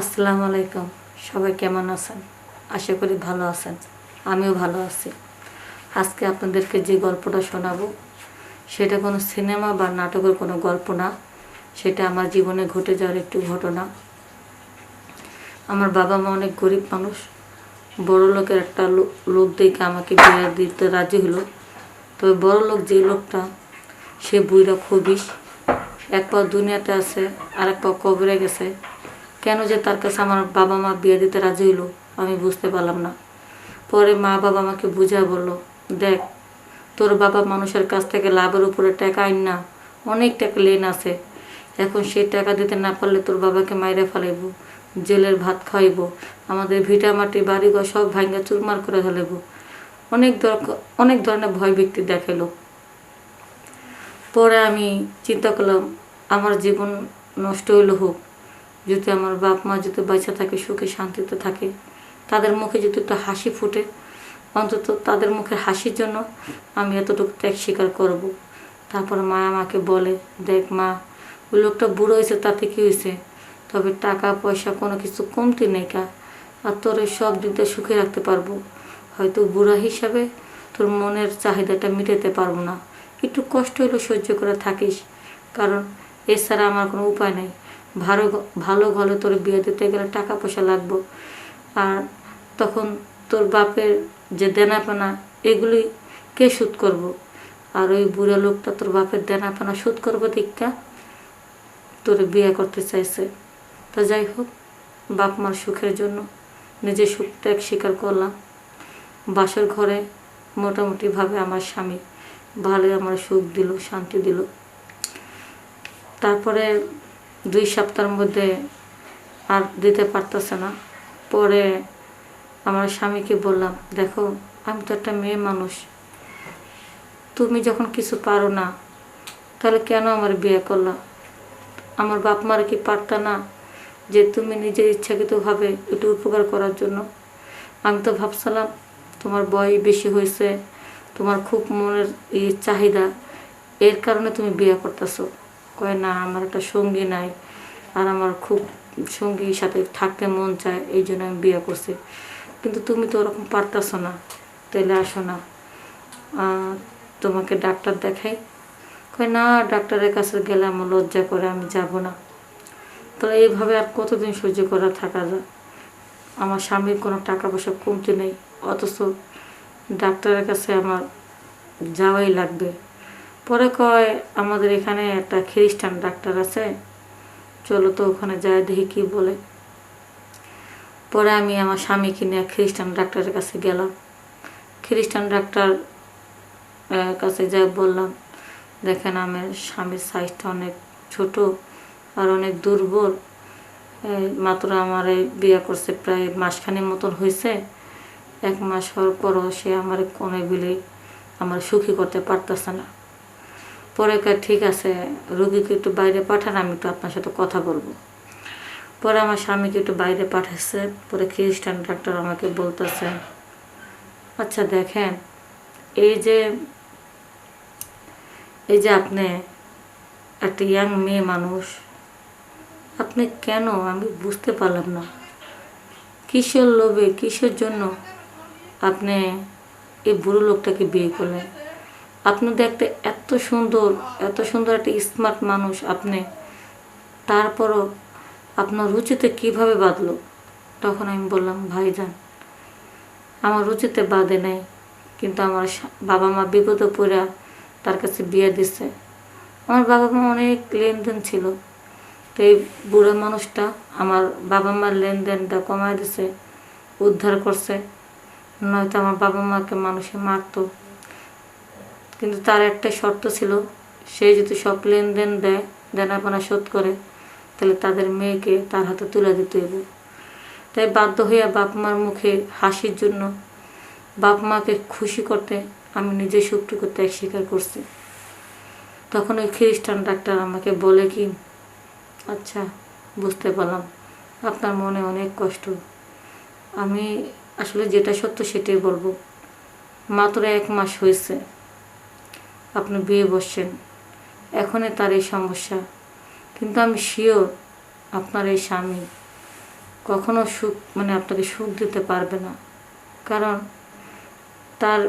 আসসালামু আলাইকুম। সবাই কেমন আছেন? আশা করি ভালো আছেন। আমিও ভালো আছি। আজকে আপনাদেরকে যে গল্পটা শোনাবো, সেটা কোনো সিনেমা বা নাটকের কোনো গল্প না। সেটা আমার জীবনে ঘটে যাওয়ার একটু ঘটনা। আমার বাবা মা অনেক গরিব মানুষ। বড় লোকের একটা লোক দেখে আমাকে বিয়ে দিতে রাজি হলো। তবে বড় লোক যে লোকটা, সে বুইরা খুবই। এক পা দুনিয়াতে আছে আর এক পা কবরে গেছে। কেন যে তার কাছে আমার বাবা মা বিয়ে দিতে রাজি হইল, আমি বুঝতে পারলাম না। পরে মা বাবা আমাকে বুঝা বলল, দেখ, তোর বাবা মানুষের কাছ থেকে লাভের উপরে টাকা আইন না, অনেক টাকা লেন আছে। এখন সেই টাকা দিতে না পারলে তোর বাবাকে মাইরে ফেলাইব, জেলের ভাত খাওয়াইব, আমাদের ভিটা মাটি, বাড়িঘর সব ভাঙ্গা চুরমার করে ফেলাইব। অনেক অনেক ধরনের ভয় ব্যক্তি দেখাল পরে আমি চিন্তা করলাম, আমার জীবন নষ্ট হইল হোক যদি আমার বাপ মা যদি বাচ্চা থাকে, সুখে, শান্তিতে থাকে, তাদের মুখে যদি একটা হাসি ফুটে, অন্তত তাদের মুখের হাসির জন্য আমি এতটুকু ত্যাগ স্বীকার করব। তারপর মা আমাকে বলে, দেখ মা ওই লোকটা বুড়ো হয়েছে, তাতে কী হয়েছে? তবে টাকা, পয়সা কোনো কিছু কমতি নেই কা। আর তোর সব দিনটা সুখে রাখতে পারব। হয়তো বুড়া হিসাবে তোর মনের চাহিদাটা মিটাতে পারব না। একটু কষ্ট হলেও সহ্য করে থাকিস। কারণ এছাড়া আমার কোনো উপায় নেই। ভালো ভালো ঘরে তোর বিয়ে দিতে গেলে টাকা পয়সা লাগবো। আর তখন তোর বাপের যে দেনাপানা, এগুলি কে শোধ করব? আর ওই বুড়া লোকটা তোর বাপের দেনাপানা শোধ করব দিকটা তোর বিয়ে করতে চাইছে। তা যাই হোক, বাপ মার সুখের জন্য নিজের সুখ ত্যাগ স্বীকার করলাম। বাসর ঘরে মোটামুটিভাবে আমার স্বামী ভালোই আমার সুখ দিল, শান্তি দিল। তারপরে দুই সপ্তাহের মধ্যে আর দিতে পারতেছে না। পরে আমার স্বামীকে বললাম, দেখো, আমি তো একটা মেয়ে মানুষ। তুমি যখন কিছু পারো না, তাহলে কেন আমার বিয়ে করলা? আমার বাপ মারা কি পারতা না যে তুমি নিজের ইচ্ছাকৃতভাবে একটু উপকার করার জন্য? আমি তো ভাবছিলাম, তোমার বয়স বেশি হয়েছে, তোমার খুব মনের ই চাহিদা, এর কারণে তুমি বিয়ে করতেছো। কয়, না, আমার একটা সঙ্গী নাই। আর আমার খুব সঙ্গীর সাথে থাকতে মন চায়, এই জন্য আমি বিয়ে করছি। কিন্তু তুমি তো ওরকম পারতেছো না। তাহলে আসো না। তোমাকে ডাক্তার দেখাই। কয়, না, ডাক্তারের কাছে গেলে আমার লজ্জা করে, আমি যাব না। তো এইভাবে আর কতদিন সহ্য করা থাকা যায়? আমার স্বামীর কোনো টাকা পয়সা কমতে নেই। অথচ ডাক্তারের কাছে আমার যাওয়াই লাগবে। পরে কয়, আমাদের এখানে একটা খ্রিস্টান ডাক্তার আছে, চলো তো ওখানে যায় দেখি কি বলে। পরে আমি আমার স্বামীকে নিয়ে খ্রিস্টান ডাক্তারের কাছে গেলাম। খ্রিস্টান ডাক্তার কাছে যাই বললাম, দেখেন, আমার স্বামীর সাইজটা অনেক ছোট আর অনেক দুর্বল। মাত্র আমার বিয়ে করছে প্রায় মাসখানেক মতন হয়েছে। এক মাস হওয়ার পরও সে আমার কোনো বিলে আমার সুখী করতে পারতেছে না। পরে কয়, ঠিক আছে, রুগীকে একটু বাইরে পাঠান, আমি একটু আপনার সাথে কথা বলব। পরে আমার স্বামীকে একটু বাইরে পাঠাচ্ছে পরে খ্রিস্টান ডাক্তার আমাকে বলতেছে আচ্ছা দেখেন, এই যে এই যে আপনি একটা ইয়াং মেয়ে মানুষ, আপনি কেন? আমি বুঝতে পারলাম না। কিসের লোভে, কিসের জন্য আপনি এই বুড়ো লোকটাকে বিয়ে করলেন? আপনি দেখতে এত সুন্দর এত সুন্দর একটা স্মার্ট মানুষ আপনি। তারপরও আপনার রুচিতে কীভাবে বাঁধলো? তখন আমি বললাম, ভাইজান, আমার রুচিতে বাঁধে নেই, কিন্তু আমার বাবা মা বিপদে পড়া তার কাছে বিয়ে দিচ্ছে আমার বাবা মা অনেক লেনদেন ছিল। তো এই বুড়ো মানুষটা আমার বাবা মার লেনদেনটা কমায় দিছে, উদ্ধার করছে। নয়তো আমার বাবা মাকে মানুষে মারতো। কিন্তু তার একটা শর্ত ছিল, সে যদি সব লেনদেন দেয়, দেনাপানা শোধ করে, তাহলে তাদের মেয়েকে তার হাতে তুলে দিতে হবে। তাই বাধ্য হইয়া বাপ মার মুখে হাসির জন্য বাপ মাকে খুশি করতে আমি নিজে সুখটুকু ত্যাগ স্বীকার করছি। তখন ওই খ্রিস্টান ডাক্তার আমাকে বলে কি আচ্ছা বুঝতে পারলাম। আপনার মনে অনেক কষ্ট। আমি আসলে যেটা সত্য সেটাই বলব। মাত্র এক মাস হয়েছে। আপনি বিয়ে বসছেন। এখনই তার এই সমস্যা। কিন্তু আমি শিওর আপনার এই স্বামী কখনো সুখ মানে আপনাকে সুখ দিতে পারবে না। কারণ তার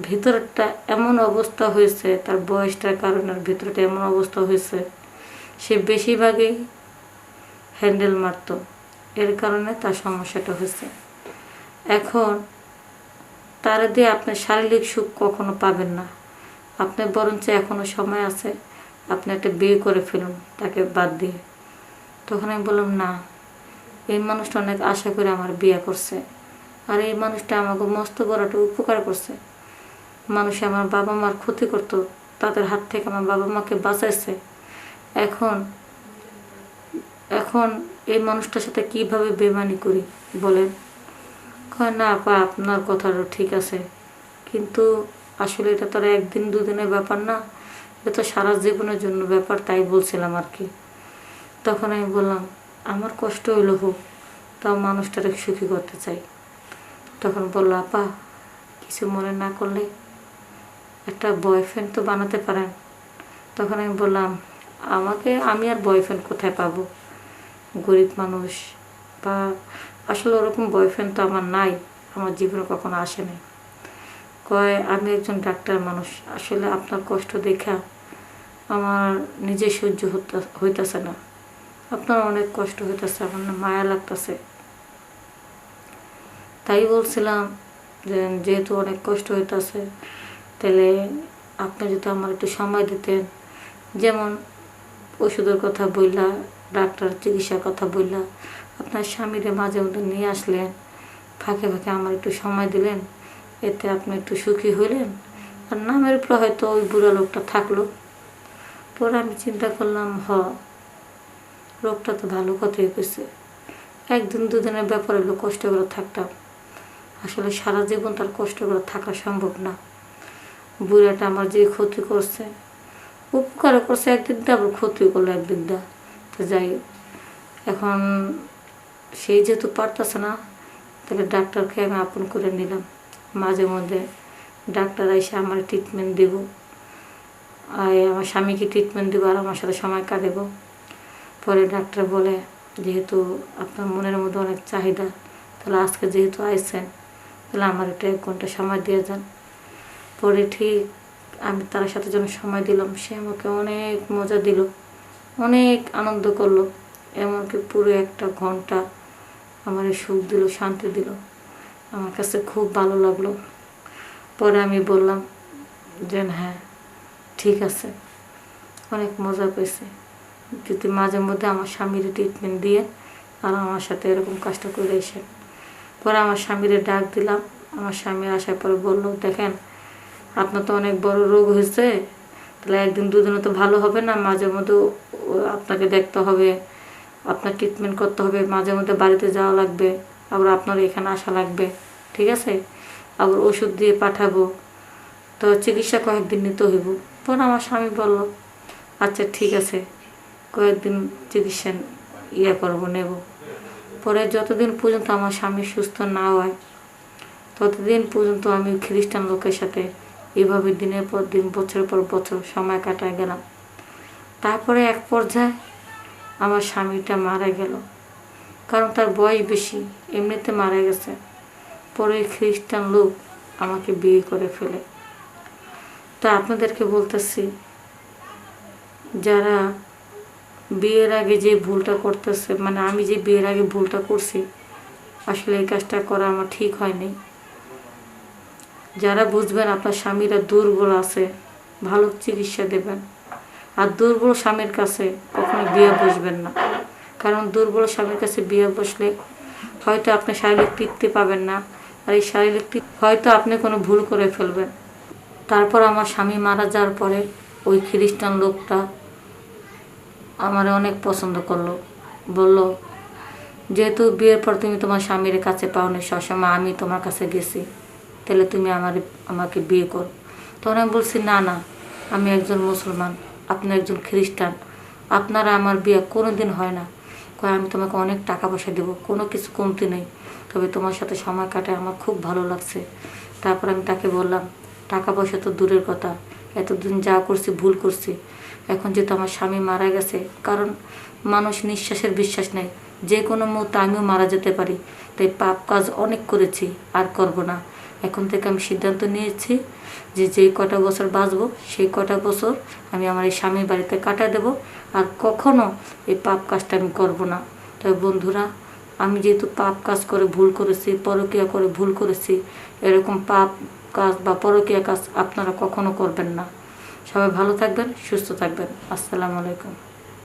ভিতরটা এমন অবস্থা হয়েছে, তার বয়সটার কারণে ভিতরটা এমন অবস্থা হয়েছে, সে বেশিরভাগই হ্যান্ডেল মারত। এর কারণে তার সমস্যাটা হয়েছে। এখন তার দিয়ে আপনি শারীরিক সুখ কখনো পাবেন না। আপনি বরঞ্চ এখনও সময় আছে, আপনি একটা বিয়ে করে ফেলুন, তাকে বাদ দিয়ে। তখন আমি বললাম, না, এই মানুষটা অনেক আশা করে আমার বিয়ে করছে। আর এই মানুষটা আমাকে মস্ত একটা উপকার করছে। মানুষ আমার বাবা মার ক্ষতি করতো, তাদের হাত থেকে আমার বাবা মাকে বাঁচাইছে। এখন এখন এই মানুষটার সাথে কীভাবে বেমানি করি বলেন? কয়, না, আপা, আপনার কথাটা ঠিক আছে। কিন্তু আসলে এটা তো একদিন দুদিনের ব্যাপার না। এটা তো সারা জীবনের জন্য ব্যাপার, তাই বলছিলাম আর কি। তখন আমি বললাম, আমার কষ্ট হইল হোক, তাও মানুষটাকে সুখী করতে চাই। তখন বলল, আপা, কিছু মনে না করলে একটা বয়ফ্রেন্ড তো বানাতে পারেন। তখন আমি বললাম, আমাকে, আমি আর বয়ফ্রেন্ড কোথায় পাবো? গরিব মানুষ বা আসলে ওরকম বয়ফ্রেন্ড তো আমার নাই, আমার জীবনে কখনো আসেনি। কয়, আমি একজন ডাক্তার মানুষ। আসলে আপনার কষ্ট দেখা আমার নিজে সহ্য হইতেছে না। আপনার অনেক কষ্ট হইতেছে, আমার মায়া লাগতেছে। তাই বলছিলাম যে, যেহেতু অনেক কষ্ট হইতেছে, তাহলে আপনি যদি আমার একটু সময় দিতেন। যেমন ওষুধের কথা বললা ডাক্তার চিকিৎসার কথা বললা আপনার স্বামীরে মাঝে মধ্যে নিয়ে আসলেন, ফাঁকে ফাঁকে আমার একটু সময় দিলেন। এতে আপনি একটু সুখী হইলেন। আর নামের উপরে হয়তো ওই বুড়ো লোকটা থাকল। পরে আমি চিন্তা করলাম, হ, লোকটা তো ভালো কথাই কইছে। একদিন দুদিনের ব্যাপারে হলো কষ্ট করে থাকতাম। আসলে সারা জীবন তার কষ্ট করে থাকা সম্ভব না। বুড়াটা আমার যে ক্ষতি করছে উপকার করছে একদিক দিয়ে আবার ক্ষতি করল একদিক দিয়ে তো যাই। এখন সেই যেহেতু পারতেছে না, তাহলে ডাক্তারকে আমি আপন করে নিলাম। মাঝে মধ্যে ডাক্তার এসে আমার ট্রিটমেন্ট দেব। আর আমার স্বামীকে ট্রিটমেন্ট দেবো আর আমার সাথে সময় কাটাব। পরে ডাক্তার বলে, যেহেতু আপনার মনের মধ্যে অনেক চাহিদা, তাহলে আজকে যেহেতু আইসেন তাহলে আমার একটু এক ঘণ্টা সময় দিয়ে যান। পরে ঠিক আমি তার সাথে যখন সময় দিলাম, সে আমাকে অনেক মজা দিল, অনেক আনন্দ করল। এমনকি পুরো একটা ঘণ্টা আমার সুখ দিল, শান্তি দিল। আমার কাছে খুব ভালো লাগল। পরে আমি বললাম যে হ্যাঁ ঠিক আছে। অনেক মজা পেয়েছে। যদি মাঝে মধ্যে আমার স্বামীর ট্রিটমেন্ট দিয়ে আর আমার সাথে এরকম কাজটা করে এসে। পরে আমার স্বামীরে ডাক দিলাম। আমার স্বামী আসার পরে বলল, দেখেন, আপনার তো অনেক বড় রোগ হয়েছে। তাহলে একদিন দুদিনে তো ভালো হবে না? মাঝে মধ্যে আপনাকে দেখতে হবে, আপনার ট্রিটমেন্ট করতে হবে, মাঝে মধ্যে বাড়িতে যাওয়া লাগবে। আবার আপনার এখানে আসা লাগবে, ঠিক আছে? আবার ওষুধ দিয়ে পাঠাবো। তো চিকিৎসা কয়েকদিন নিতে হইব। পরে আমার স্বামী বলল আচ্ছা ঠিক আছে, কয়েকদিন চিকিৎসা ইয়ে করব, নেব। পরে যতদিন পর্যন্ত আমার স্বামী সুস্থ না হয়, ততদিন পর্যন্ত আমি খ্রিস্টান লোকের সাথে এভাবে দিনের পর দিন, বছরের পর বছর সময় কাটায় গেলাম। তারপরে এক পর্যায়ে আমার স্বামীটা মারা গেল। কারণ তার বয়স বেশি, এমনিতে মারা গেছে। পরে খ্রিস্টান লোক আমাকে বিয়ে করে ফেলে। তো আপনাদেরকে বলতেছি, যারা বিয়ের আগে যে ভুলটা করতেছে মানে আমি যে বিয়ের আগে ভুলটা করছি, আসলে এই কাজটা করা আমার ঠিক হয়নি। যারা বুঝবেন আপনার স্বামীরা দুর্বল আছে, ভালো চিকিৎসা দেবেন। আর দুর্বল স্বামীর কাছে কখনো বিয়ে বসবেন না। কারণ দুর্বল স্বামীর কাছে বিয়ে বসলে হয়তো আপনি শারীরিক তৃপ্তি পাবেন না। আর এই শারীরিক হয়তো আপনি কোনো ভুল করে ফেলবেন। তারপর আমার স্বামী মারা যাওয়ার পরে ওই খ্রিস্টান লোকটা আমার অনেক পছন্দ করল। বলল, যেহেতু বিয়ের পর তুমি তোমার স্বামীর কাছে পাওনি, সবসময় আমি তোমার কাছে গেছি। তাহলে তুমি আমার, আমাকে বিয়ে করো। তখন আমি বলছি, না না, আমি একজন মুসলমান, আপনি একজন খ্রিস্টান। আপনারা আমার বিয়ে কোনো দিন হয় না। কয়, আমি তোমাকে অনেক টাকা পয়সা দেবো, কোনো কিছু কমতি নেই। তবে তোমার সাথে সময় কাটায় আমার খুব ভালো লাগছে। তারপর আমি তাকে বললাম, টাকা পয়সা তো দূরের কথা, এতদিন যা করছি ভুল করছি। এখন যেহেতু আমার স্বামী মারা গেছে, কারণ মানুষ নিঃশ্বাসের বিশ্বাস নেই যে কোনো মুহূর্তে আমিও মারা যেতে পারি। তাই পাপ কাজ অনেক করেছি, আর করব না। এখন থেকে আমি সিদ্ধান্ত নিয়েছি যে যেই কটা বছর বাঁচবো, সেই কটা বছর আমি আমার এই স্বামীর বাড়িতে কাটা দেব। আর কখনো এই পাপ কাজটা আমি করব না। তবে বন্ধুরা, আমি যেহেতু পাপ কাজ করে ভুল করেছি, পরকীয়া করে ভুল করেছি, এরকম পাপ কাজ বা পরকীয়া কাজ আপনারা কখনো করবেন না। সবাই ভালো থাকবেন, সুস্থ থাকবেন। আসসালামু আলাইকুম।